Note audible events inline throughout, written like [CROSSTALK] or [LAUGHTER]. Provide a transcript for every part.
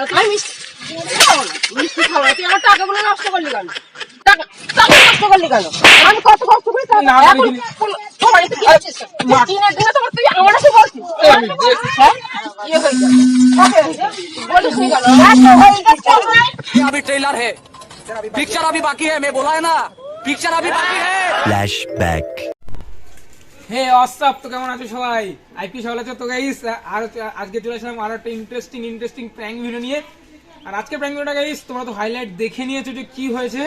না তুই মিষ্টি খাও না, মিষ্টি খাও না তুই আমার টাকাগুলো নষ্ট করলি কেন টাকা টাকা নষ্ট করলি কেন আমি কত কষ্ট করে টাকা না, আমি এখন কিনি- কোন- তোমার এটা কিনেছিস তো? তুই মা- কিনে দিলে তোমার তুই আমার কাছে বলছিস আমি দেখছি। হ্যাঁ ইয়ে হয়ে যাবে কবে হয়ে যাবে? বলিস নি কেন এত হয়ে গেছে আমার। ये अभी ट्रेलर है पिक्चर अभी बाकी है मैं बोला है ना पिक्चर अभी बाकी है Flashback. হে অস্তাব তো কেমন আছো সবাই? আইপি সবাই আছো তো গাইস আর আজকে চলে আসলাম আরও একটা ইন্টারেস্টিং ইন্টারেস্টিং প্র্যাঙ্ক ভিডিও নিয়ে। আর আজকে প্র্যাঙ্ক ভিডিওটা গাইস তোমরা তো হাইলাইট দেখে নিয়েছো যে কি হয়েছে।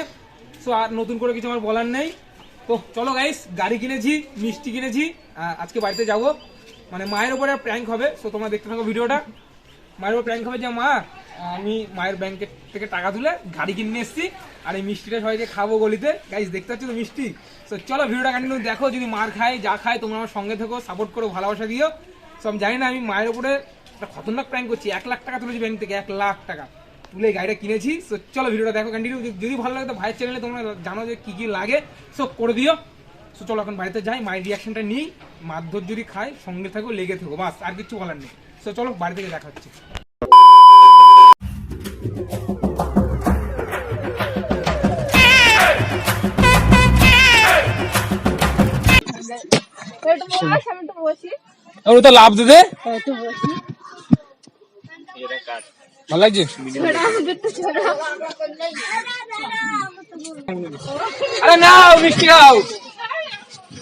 সো আর নতুন করে কিছু আমার বলার নেই। তো, চলো গাইস গাড়ি কিনেছি, মিষ্টি কিনেছি আজকে বাড়িতে যাব। মানে মায়ের উপরে প্র্যাঙ্ক হবে সো তোমরা দেখতে থাকো ভিডিওটা মায়ের প্র্যাঙ্ক হবে যে, মা, আমি মায়ের ব্যাংকের থেকে টাকা তুলে গাড়ি কিনে এসেছি আর এই মিষ্টিটা সবাইকে খাব গলিতে। গাইস দেখতে পাচ্ছ তো মিষ্টি? তো চলো ভিডিওটা কন্টিনিউ দেখো। যদি মার খায়, যা খায়, তোমরা আমার সঙ্গে থেকো সাপোর্ট করো, ভালোবাসা দিও। সো আমি জানি না, আমি মায়ের উপরে একটা খতরনাক প্র্যাঙ্ক করছি। এক লাখ টাকা তুলেছি ব্যাংক থেকে, এক লাখ টাকা। তুলে গাড়িটা কিনেছি। সো চলো ভিডিওটা দেখো কন্টিনিউ যদি ভালো লাগে তো ভাইয়ের চ্যানেলে তোমরা জানো যে কী কী লাগে। সো করে দিও। সো চলো এখন বাড়িতে যাই, মায়ের রিয়াকশনটা নিই, মারধর যদি খায়, সঙ্গে থাকো, লেগে থাকো, বাস, আর কিছু বলার নেই সো চলো বাড়ি থেকে দেখা হচ্ছে। ভালো লাগছে। আরে নাও, মিষ্টি খাও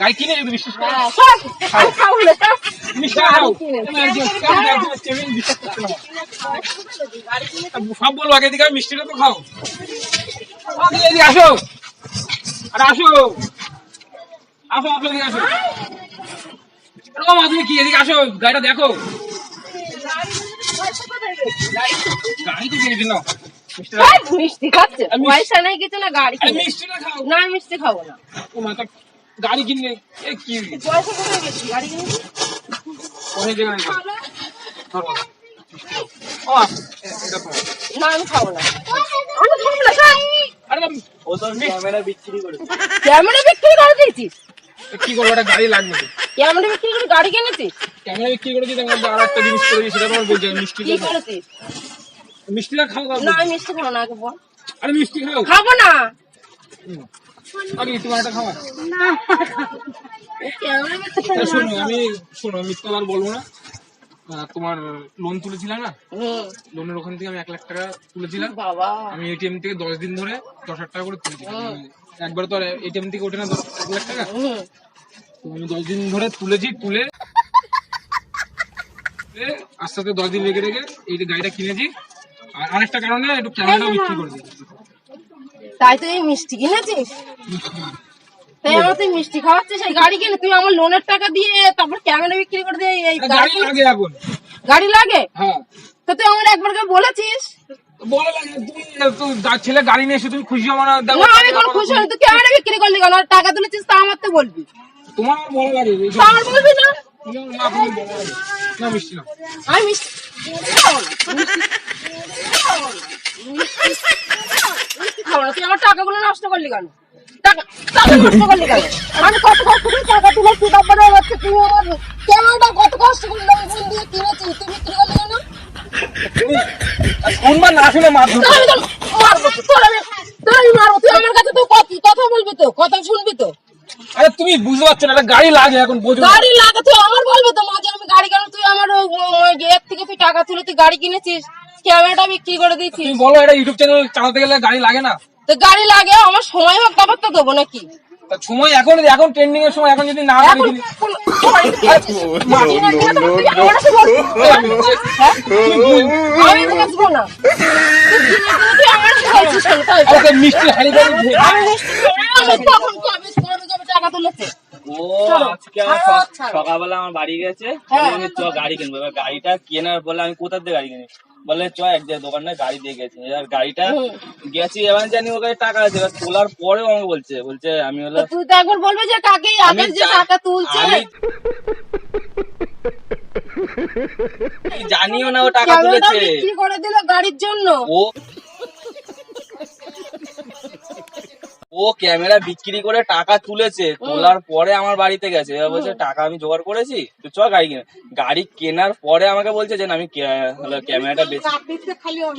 গাড়ি কিনে যদি বিশ্বাস হ্যাঁ, বিশ্বাস সব বলব আগে এদিকে মিষ্টিটা তো খাও। আসো। আরে আসো। আসো আসো এদিকে আসো। আরে মা তুমি কি এদিকে আসো গাড়িটা দেখো। গাড়ি তো মিষ্টিটা এই, মিষ্টি খাচ্ছে। পয়সা নেই কিছু না গাড়ি কিনে মিষ্টিটা খাও। না আমি মিষ্টি খাব না। ও গাড়ি কিনে এ কি? পয়সা কোথায় গেছি? গাড়ি কিনেছি কোথায় জায়গায় ধরো ও এটা তোমার। না আমি খাব না। আমি খাব না খাই আরে না, ক্যামেরা বিক্রি করে। দিয়েছিস কি করব একটা গাড়ি লাগবে ক্যামেরা বিক্রি করে গাড়ি কিনেছিস? ক্যামেরা বিক্রি তার মধ্যে আর একটা জিনিস করে সেটা তোমার বলছে মিষ্টি কি করেছিস? মিষ্টিটা খাও না আমি মিষ্টি খাব না বল আরে মিষ্টি খাও। খাব না। আগে তোমার একটা খাওয়া। ক্যামেরা বিক্রি শোনো আমি শোনো মিথ্যা আর বলব না। তোমার লোন তুলেছিলাম না? লোনের ওখান থেকে আমি এক লাখ টাকা তুলেছিলাম। আমি এটিএম থেকে দশ দিন ধরে দশ হাজার টাকা করে তুলেছিলাম। একবার তো এটিএম থেকে ওঠে না দশ এক লাখ টাকা। আমি দশ দিন ধরে তুলেছি তুলে আস্তে আস্তে দশ দিন রেখে রেখে এই যে গাড়িটা কিনেছি আর আরেকটা কারণে একটু ক্যামেরাটাও বিক্রি করে দিয়েছি। তাই তুই মিষ্টি কিনেছিস? তাই আমার তুই মিষ্টি খাওয়াচ্ছিস গাড়ি কিনে তুই আমার লোনের টাকা দিয়ে তারপর ক্যামেরা বিক্রি করে দিয়ে এই গাড়ি লাগে এখন। গাড়ি লাগে? হ্যাঁ। তো তুই আমার একবার করে বলেছিস? বলে লাগে তুমি ছেলে গাড়ি নিয়ে এসে তুমি খুশি হব না আমি কোনো খুশি হই তুই ক্যামেরা বিক্রি করলি কেন? টাকা তুলেছিস তা আমার তো বলবি। তোমার বলে লাগে আমার বলবি না? মিষ্টি আমি মিষ্টি খাব না, না তুই আমার টাকাগুলো নষ্ট করলি কেন? টাকা টাকা নষ্ট করলি কেন? আমি কত কষ্ট করে টাকা তুলেছি তারপরে হচ্ছে তুই আমার ক্যামেরাটা কত কষ্ট করে লোন ফোন দিয়ে কিনেছি? তুই বিক্রি করলি কেন? শুনবা না শুনে মারবো তো, তোর আমি তোর মারবো। তুই আমার কাছে তো কথা বলবি তো? কথা শুনবি তো? আরে তুমি বুঝতে পারছ না গাড়ি লাগে এখন বোঝো। গাড়ি লাগে তুই আমার বলব তো? মাঝে আমি গাড়ি কেন তুই আমার এর থেকে তুই টাকা তুলে তুই গাড়ি কিনেছিস? ক্যামেরাটা বিক্রি করে দিয়েছিস তুমি বলো এটা ইউটিউব চ্যানেল চালাতে গেলে গাড়ি লাগে না তো গাড়ি লাগে আমার সময় হোক তারপর তো দেবো নাকি তা সময় এখন এখন ট্রেন্ডিং এর সময় এখন যদি না গাড়ি কিনি? হ্যাঁ? আমি তো না তুই আমার কেন? আরে মিষ্টি হাড়ি আমি টাকা তুলেছে ও আজকে। সকালবেলা আমার বাড়ি গেছে। হ্যাঁ। আমি চ গাড়ি কিনবো। এবার গাড়িটা কেনার বলে আমি কোথা দিয়ে গাড়ি কিনি বলে চ এক জায়গায় দোকানে গাড়ি দিয়ে গেছে। এবার গাড়িটা গেছি এবার জানি ওখানে টাকা আছে। এবার তোলার পরেও আমাকে বলছে বলছে আমি হলো তুই তো একবার বলবি যে কাকে আগের যে টাকা তুলছে। [LAUGHS] জানিও না ও টাকা তুলেছে। বিক্রি করে দিল গাড়ির জন্য? ও ও ক্যামেরা বিক্রি করে টাকা তুলেছে তোলার পরে আমার বাড়িতে গেছে এবার বলছে টাকা আমি জোগাড় করেছি তো চ গাড়ি কিনে গাড়ি কেনার পরে আমাকে বলছে যে না আমি ক্যামেরাটা বেচে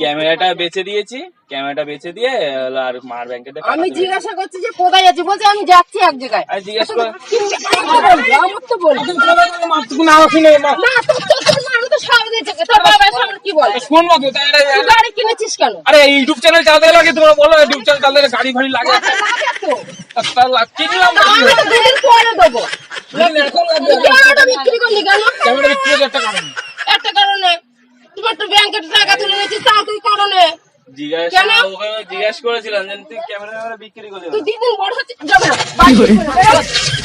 ক্যামেরাটা বেচে দিয়েছি ক্যামেরাটা বেচে দিয়ে হলো আর মার ব্যাংকে আমি জিজ্ঞাসা করছি যে কোথায় যাচ্ছি বলছে আমি যাচ্ছি এক জায়গায় আর জিজ্ঞেস আরে ইউটিউব চ্যানেল চালাতে লাগে তোমরা বলো ইউটিউব চ্যানেল চালাতে গাড়ি ফাড়ি লাগে। লাগ- কিনলাম একটা কারণ। একটা কারণে? তোমার তো ব্যাংকের টাকা তুলে নিয়েছিস তাও তুই কারণে? জিজ্ঞাসা কেন? ওকে জিজ্ঞেস করেছিলাম যে তুই ক্যামেরা বিক্রি করে তুই দিন দিন বড় হচ্ছে যাবে না বাড়ি থেকে বেরো।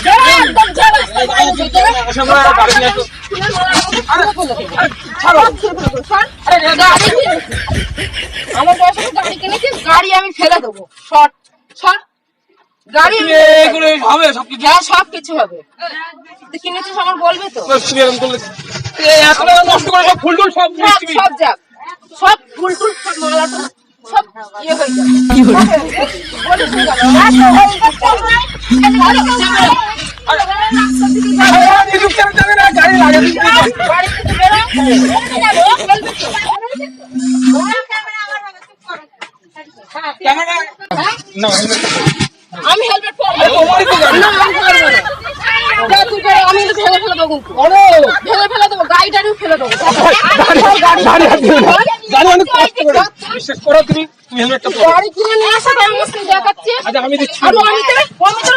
বেরো, একদম যা রাস্তায় বাইরে বেরো। আচ্ছা, আমরা গাড়ি বয়সে আমি ফেলে দেবো সর গাড়ি এগুলো হবে সবকিছু হ্যাঁ সব কিছু হবে তুই কিনেছিস আমার বলবি তো তুমি এরকম করলে এখন নষ্ট করে সব ফুল টুল সব সব সব যাক সব ফুল টুল সব মালা ইয়ে হয়ে হয়ে গাড়ি হ্যাঁ? আমি গাড়ি। ফেলে দেবো। ভেঙে ফেলে দেবো বিশ্বাস করো তুমি তুমি হেলমেটটা পরো গাড়ি কিনে নিয়ে আসো আমি মুশকিল দেখাচ্ছি। আচ্ছা আমি দিচ্ছি। আর আমি তো তো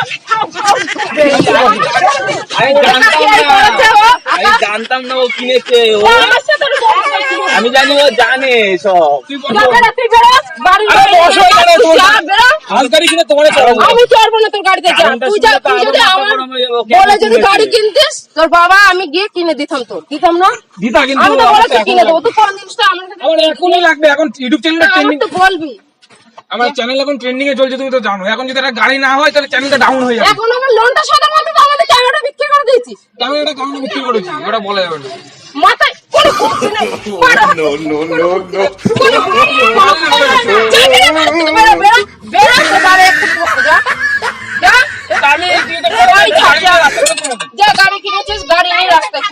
জানতাম না। আমি জানতাম না ও কিনেছে। ও। আমি জানি ও জানে সব। তুই কিনে তোমার আমি চড়বো না তোর গাড়িতে যা। তুই যা তুই যদি আমার বলে যদি গাড়ি কিনতিস তোর বাবা আমি গিয়ে কিনে দিতাম তোর। দিতাম না? দিতা কিন্তু আমি তো বলেছি কিনে দেবো। তুই কোন জিনিসটা আমার আমার এখনই লাগবে এখন ইউটিউব চ্যানেলটা ট্রেন্ডিং তো বলবি। আমার চ্যানেল এখন ট্রেন্ডিং এ চলছে তুমি তো জানো। এখন যদি একটা গাড়ি না হয় তাহলে চ্যানেলটা ডাউন হয়ে যাবে। এখন আমার লোনটা সাদা বলতে তো আমাদের ক্যামেরাটা বিক্রি করে দিয়েছিস ক্যামেরাটা কেমন বিক্রি করেছি? ওটা বলে যাবে না। মাথায় কোনো বুদ্ধি নেই। No no no no বেরো বেরো। বেরো তো বাড়ি একটু যা। আমি ওই। যা গাড়ি কিনেছিস গাড়ি নিয়ে রাস্তায়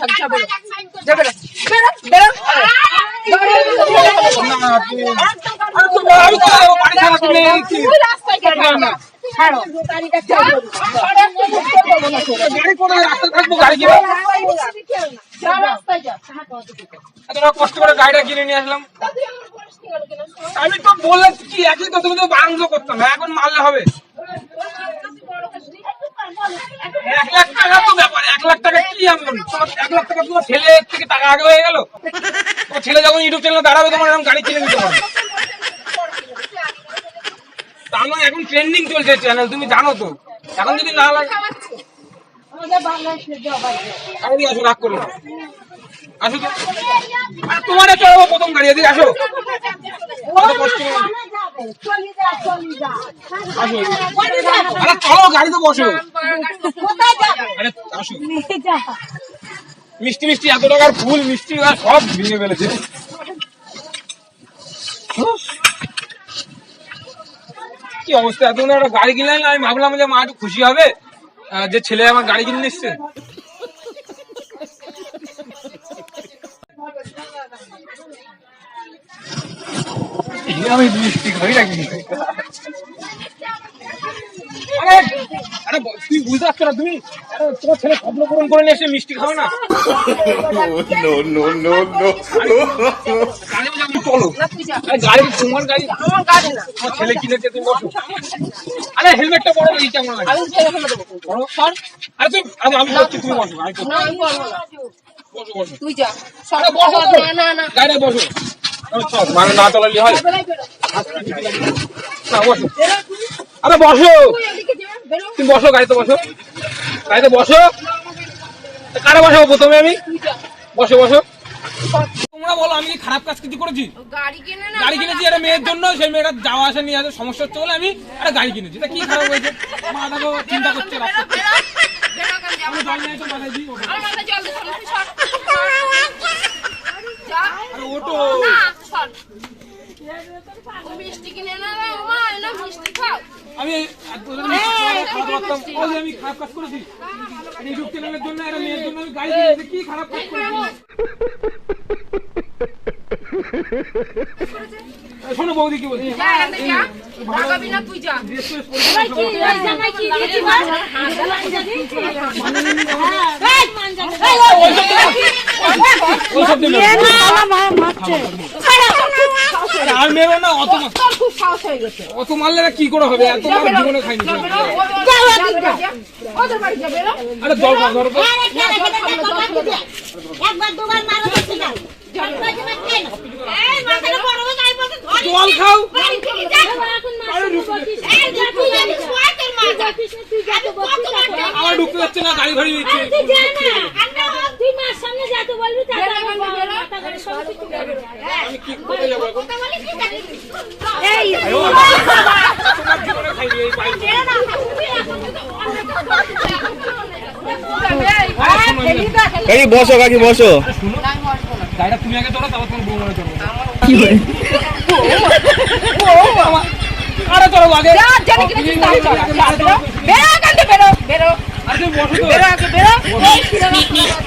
বেরো। বেরো বেরো। কষ্ট করে গাড়িটা কিনে নিয়ে আসলাম? আমি তো বললাম কি একই তো তুমি তো বাংলো করতাম না এখন মারলে হবে এক লাখ টাকা তো ব্যাপার এক লাখ টাকা কি তোমার এখন ট্রেন্ডিং চলছে চ্যানেল তুমি জানো তো। এখন যদি না লাগে আসো তোমার চড়াবো প্রথম গাড়ি, এদিকে আসো। কষ্ট। আরে গাড়িতে বসো মিষ্টি মিষ্টি এত টাকার ফুল মিষ্টি আর সব ভেঙে ফেলেছে কি অবস্থা এত একটা গাড়ি কিনলাম আমি ভাবলাম যে মা একটু খুশি হবে যে ছেলে আমার গাড়ি কিনে নিচ্ছে আমি মিষ্টি খাই নাকি? আরে আরে তুই বুঝতে পারছ না তুমি তোমার ছেলে স্বপ্ন পূরণ করে নিয়ে এসে মিষ্টি খাও না? No, no, no, no. চলো। যা আরে গাড়ি তোমার গাড়ি। আমার গাড়ি না। তোমার ছেলে কিনেছে তুমি বসো। আরে হেলমেটটা বড় এই কেমন লাগে আমি ছেড়ে ফেলে দেবো কিন্তু। বড় সর আরে তুই আমি আমি করছি তুমি বসো আমি না না। বসো বসো। তুই যা। বসো না না না। গাড়ি বসো। মানে না চালালে হয় আরে বসো। তুমি বসো গাড়িতে বসো গাড়িতে বসো তা কারা বসাবো প্রথমে আমি বসো বসো তোমরা বলো আমি কি খারাপ কাজ কিছু করেছি গাড়ি কিনে না গাড়ি কিনেছি একটা মেয়ের জন্য সেই মেয়েটা যাওয়া আসা নিয়ে আসে সমস্যা হচ্ছে বলে আমি একটা গাড়ি কিনেছি তা কি খারাপ হয়েছে মাথাকে চিন্তা করছে রাস্তা জল নিয়ে এসে মাথায় দিই আরে ওটো না, সর। মিষ্টি কিনে এনে দাও, মা, এনে মিষ্টি খাও। আমি এতদিন খারাপ করতাম ও যে আমি খারাপ কাজ করেছি এই ইউটিউব চ্যানেলের জন্য একটা মেয়ের জন্য আমি গাড়ি কিনেছি কি খারাপ কাজ করেছি শোনো বৌদি কি বলছি তুই যা। আরে মেরো না অত। অত মারলে কি করে হবে এত মার। জীবনে খাইনি। আরে একবার দুবার মারো বলতে ধর জল খাও আমার ঢুকতে যাচ্ছে না গাড়ি ভাড়ি দিচ্ছে তুই যা না আমরা তুই মার সামনে যা তো বলবি এখান করে আমি কি করে যাব এখন? কি জানি এই তোমার জীবনে এই এই বসো কাকি বসো। গাড়িটা তুমি আগে চলো তারপর তোমার বউ মনে চলো আরে চলো আগে যা, জানি কিনা তুই তাই চল। যা, বেরো। বেরো বেরো, বেরো। আরে বসো তো। বেরো। আগে, বেরো। এই, ফিরে না,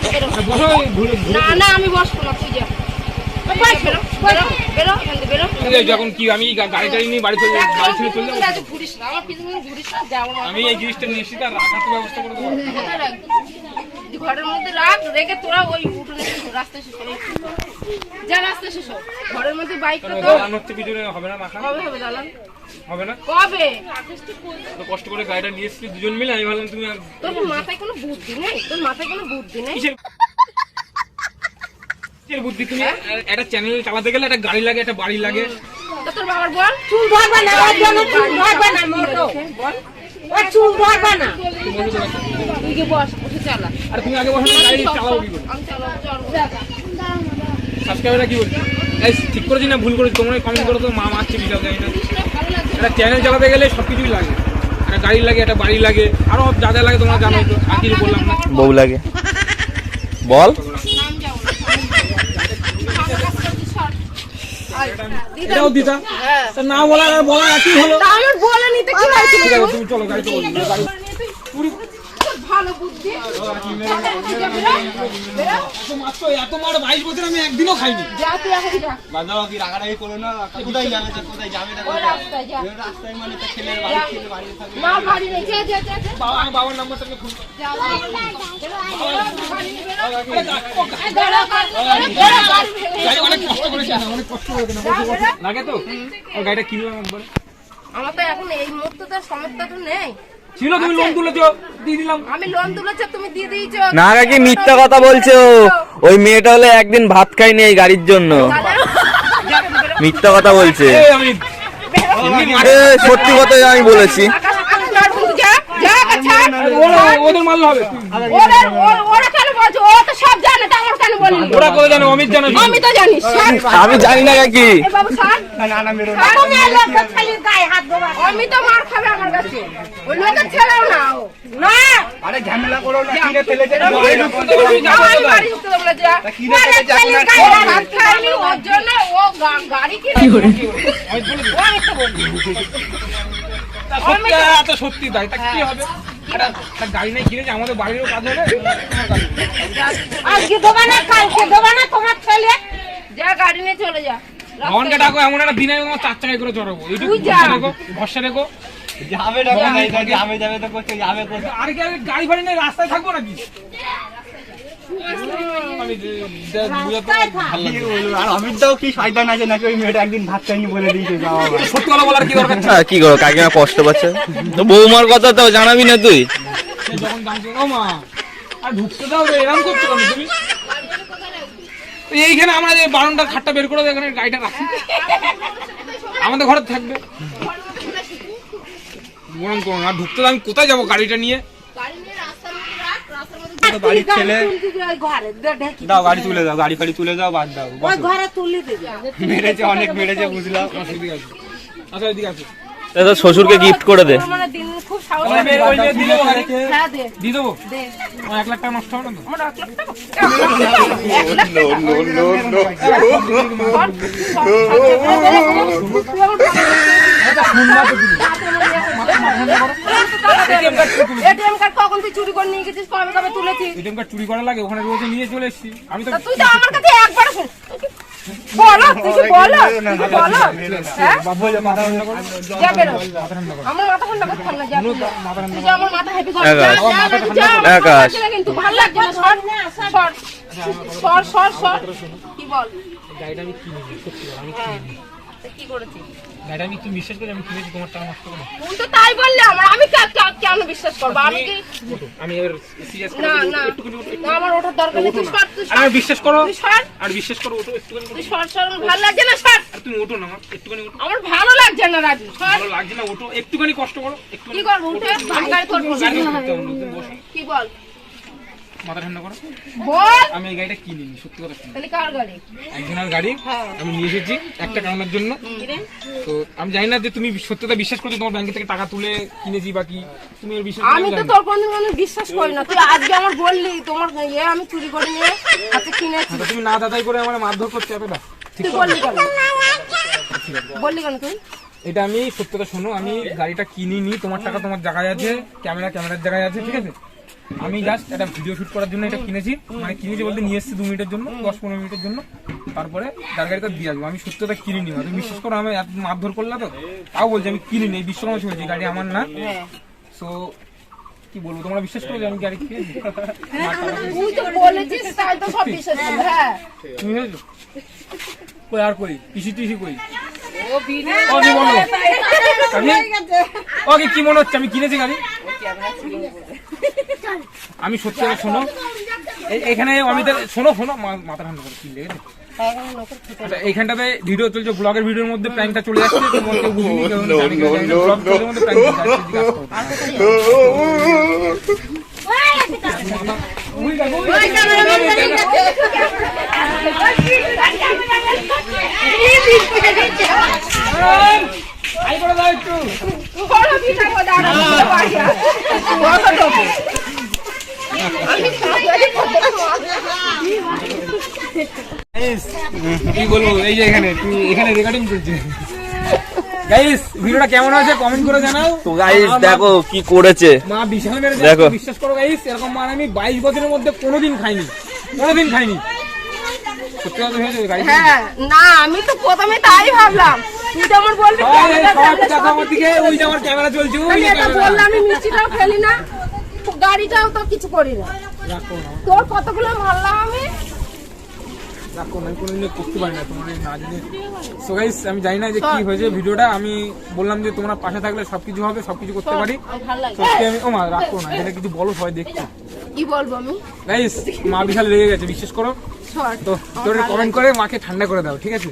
বেরো। বসো এই ঘুরে ঘুরে না না আমি বসবো না তুই যা বেরো বেরো বেরো এখান থেকে বেরো এই যে এখন কি আমি গাড়ি টাড়ি নিয়ে বাড়ি চলে গাড়ি ছেড়ে চলে আমি এই জিনিসটা নিয়ে এসেছি তার রাখার ব্যবস্থা করে দেবো ঘরের মধ্যে রাখ রেখে তোরা ওই উঠোনে রাস্তা শেষ করে যা রাস্তা শেষ ঘরের মধ্যে বাইকটা তো হবে না রাখা কবে হবে দালান। হবে না? কবে? তো কষ্ট করে গাড়িটা নিয়ে এসেছি দুজন মিলে? আমি ভাবলাম তুমি তোর মাথায় কোনো বুদ্ধি নেই? তোর মাথায় কোনো বুদ্ধি নেই? কিসের কিসের বুদ্ধি? তুমি একটা চ্যানেল চালাতে গেলে একটা গাড়ি লাগে একটা বাড়ি লাগে। তোর বাবার বল? চুল ধরবা না ওর জন্য চুল ধরবা না মোটো। ওর চুল ধরবা না। তুই কি বস। বসে চালা। আর তুমি আগে বসো না, গাড়ি চালাও কি করে? আমি চালাবো সাবস্ক্রাইবাররা কি বলছে? এই ঠিক করেছি না ভুল করেছি? তোমরা কমেন্ট করো তো মা মারছে বিশাল জানি না। একটা চ্যানেল চালাতে গেলে সব কিছুই লাগে। একটা গাড়ি লাগে একটা বাড়ি লাগে আরও যা যা লাগে তোমরা জানোই তো আর কিছু বললাম না। বউ লাগে। বল। এটাও দিতা। না বলার আর বলার একই হলো? চলো গাড়ি চলো গাড়ি ভালো বুদ্ধি। এত মাত্র এত মার বাইশ বছর আমি একদিনও খাইনি বাজাও কি রাগারাগি করো না কোথায় যাবে তো কোথায় যাবে রাস্তায় মানে ছেলের বাড়ি ছেলে বাড়ি থাকবে আমার বাবার নাম্বারটা অনেক কষ্ট অনেক কষ্ট লাগে তো? আর গাড়িটা কিনলাম একবার আমার তো এখন এই মুহূর্তে তো সমস্যাটা নেই। ছিল তুমি লোন তুলেছো দিয়ে দিলাম। আমি লোন তুলেছো তুমি দিয়ে দিয়েছ। না কাকি মিথ্যা কথা বলছে? ও ওই মেয়েটা হলে একদিন ভাত খাইনি এই গাড়ির জন্য। মিথ্যা কথা বলছে। সত্যি কথাই আমি বলেছি। আচ্ছা। ওরা- ওদের মারলে হবে। ওরা ওরা- তো সব জানে তা আমার কেন বলিনি ওরা করে জানো অমিত জানো। আমি তো জানি আমি জানি না কাকি এ বাবু স্যার না না মেরো আমি গায়ে হাত দেবো। আমি খাবে আমার কাছে ওই লোকের ছেলেও না ও। না আরে ঝামেলা করো না কিনে ফেলেছে গাড়ি ঢুকতে দেবে, তুমি যাব আমি? বাড়ি ঢুকতে দেবো না, যা। কিনে ফেলেছে এখন আর ও ভাত খায়নি, ওর জন্য ও গাড়ি কিনে ও মিথ্যে বলছে। তা সত্যি এত সত্যি তাই তা কি হবে একটা একটা গাড়ি নাই কিনেছে আমাদের বাড়িরও কাজ হবে আজকে দেবা না কালকে দেবা না তোমার ছেলে। যা গাড়ি নিয়ে চলে যা। ভবনকে ডাকো এমন একটা দিনে তোমার চার চাকায় করে চড়াবো এইটুকু রেখো ভরসা রেখো। যাবে না যাবে যাবে তো কোথায় যাবে কোথায় আর কি গাড়ি ফাড়ি নেই রাস্তায় থাকব নাকি আমি যে- যে বুঝাতে ভালো হ্যাঁ, কি করো কাকিমা কষ্ট পাচ্ছে? তো বৌমার কথা তো জানাবি না তুই। এইখানে আমরা যে বারনটা খাটটা বের করে এখানে গাড়িটা রাখি। আমাদের ঘরে থাকবে। মরম করো না ঢুকতে আমি কোথায় যাব গাড়িটা নিয়ে গাড়ি নিয়ে রাস্তার মধ্যে তো বাড়ির ছেলে দাও গাড়ি তুলে দাও গাড়ি ফাড়ি তুলে দাও বাদ দাও ঘরে তুলে মেরেছে অনেক মেরেছে বুঝলাম আচ্ছা এদিকে শ্বশুরকে গিফট করে দে মানে? হ্যাঁ নষ্ট এটিএম কার্ড কখন তুই চুরি করে নিয়ে গেছিস কবে কবে তুলেছিস এটিএম কার্ড চুরি করা লাগে ওখানে রোজে নিয়ে চলে এসেছি আমি তো তুই তো আমার কাছে একবার শুন বলো তুই কি বলো বলো হ্যাঁ বলে মাথা ঠান্ডা করো। যা বেরো আমার মাথা ঠান্ডা করতে না যা তুই যা। আমার মাথা হেভি করে যা যা না, তুই যা আমার ভালো কিন্তু ভালো লাগছে না সর সর সর সর সর কি বল গাড়িটা আমি সত্যি হ্যাঁ কি গাড়িটা আমি বিশ্বাস করি আমি কিনেছি তোমার টাকা নষ্ট করে তুই তো তাই বললে আমার আমি কেন বিশ্বাস করব আমি কি আমি এবার সিরিয়াস না না না, আমার ওঠার দরকার নেই তুই সর তুই আর বিশ্বাস করো তুই সর আর বিশ্বাস করো ওটো একটুখানি। তুই সর সর ভালো লাগছে না সর তুমি ওঠো না আমার একটুখানি ওঠো আমার ভালো লাগছে না রাজু সর ভালো লাগছে না ওঠো একটুখানি কষ্ট করো একটুখানি কি করব উঠে গাড়ি করব তুমি কি বল মাথা ঠান্ডা করো। আমি এই গাড়িটা কিনিনি সত্যি কথা শুনো গাড়ি? একজনের গাড়ি আমি নিয়ে এসেছি একটা কারণের জন্য। তো আমি জানি না যে তুমি সত্যতা বিশ্বাস করছ তোমার ব্যাংক থেকে টাকা তুলে কিনেছি বা কি তুমি এর বিশ্বাস আমি তো তোর কোনদিন কোনো বিশ্বাস করি না। তুই আজকে আমার বললি তোমার ইয়ে আমি চুরি করে নিয়ে হাতে কিনেছি। তুমি না দাদাই করে আমার মারধর করছ এতটা। ঠিক তুই বললি কেন? বললি কেন তুই? এটা আমি সত্যতা শোনো আমি গাড়িটা কিনিনি তোমার টাকা তোমার জায়গায় আছে ক্যামেরা ক্যামেরার জায়গায় আছে ঠিক আছে? আমি জাস্ট একটা ভিডিও শুট করার জন্য এটা কিনেছি। মানে কিনেছি বলতে নিয়ে এসেছি দু মিনিটের জন্য দশ পনেরো মিনিটের জন্য। তারপরে যার গাড়িটা দিয়ে আসব। আমি সত্যতা কিনিনি তুমি বিশ্বাস করো আমি এত মারধর করলা তো তাও বলছি আমি কিনিনি এই বিশ্বকর্মা শুনেছি গাড়ি আমার না। সো কি বলব তোমরা বিশ্বাস করো আমি গাড়ি কিনেছি? [LAUGHS] তুই তো বলেছিস তাই তো সব বিশ্বাস করব হ্যাঁ। তুমি হয়েছো কই আর কই? পিসি টিসি কই? ও কি বলো। আমি ওকে কি মনে হচ্ছে? আমি কিনেছি গাড়ি? আমি সত্যি কথা শোনো এখানে আমি তো শোনো শোনো মাথা ঠান্ডা করে কিনলে গেছে আচ্ছা এইখানটাতে ভিডিও চলছে ব্লগের ভিডিওর মধ্যে প্র্যাঙ্কটা চলে যাচ্ছে জিজ্ঞাসা করো। দাও একটু কি বলব? এই যে এখানে তুই এখানে রেকর্ডিং চলছে গাইস ভিডিওটা কেমন হয়েছে কমেন্ট করে জানাও। তো গাইস দেখো কি করেছে। মা বিশাল মেরে দেখো। বিশ্বাস করো গাইস এরকম মার আমি বাইশ বছরের মধ্যে কোনোদিন খাইনি। কোনোদিন খাইনি। হ্যাঁ না আমি তো প্রথমে তাই ভাবলাম। তুই যেমন বলবি ক্যামেরা ওই যে আমার চলছে ওই আমি যে এটা ক্যামেরা। বললাম আমি মিষ্টিটাও ফেলি না। গাড়িটাও তো কিছু করি না। তোর কতগুলো মারলাম আমি? জেনে। না যে কি হয়েছে ভিডিওটা আমি বললাম যে তোমরা পাশে থাকলে সবকিছু হবে সবকিছু করতে পারি। সত্যি আমি ও মা রাখো না এখানে কিছু বলো সবাই দেখছি কি বলব আমি? গাইস মা বিশাল লেগে গেছে বিশ্বাস করো। তো তোর কমেন্ট করে মাকে ঠান্ডা করে দাও ঠিক আছে?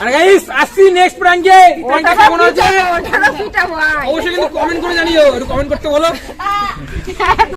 আরে গাইস আসছি নেক্সট প্রাঙ্গে প্রাঙ্গে কেমন হচ্ছে? ওটা অবশ্যই কিন্তু কমেন্ট করে জানিও একটু কমেন্ট করতে বলো।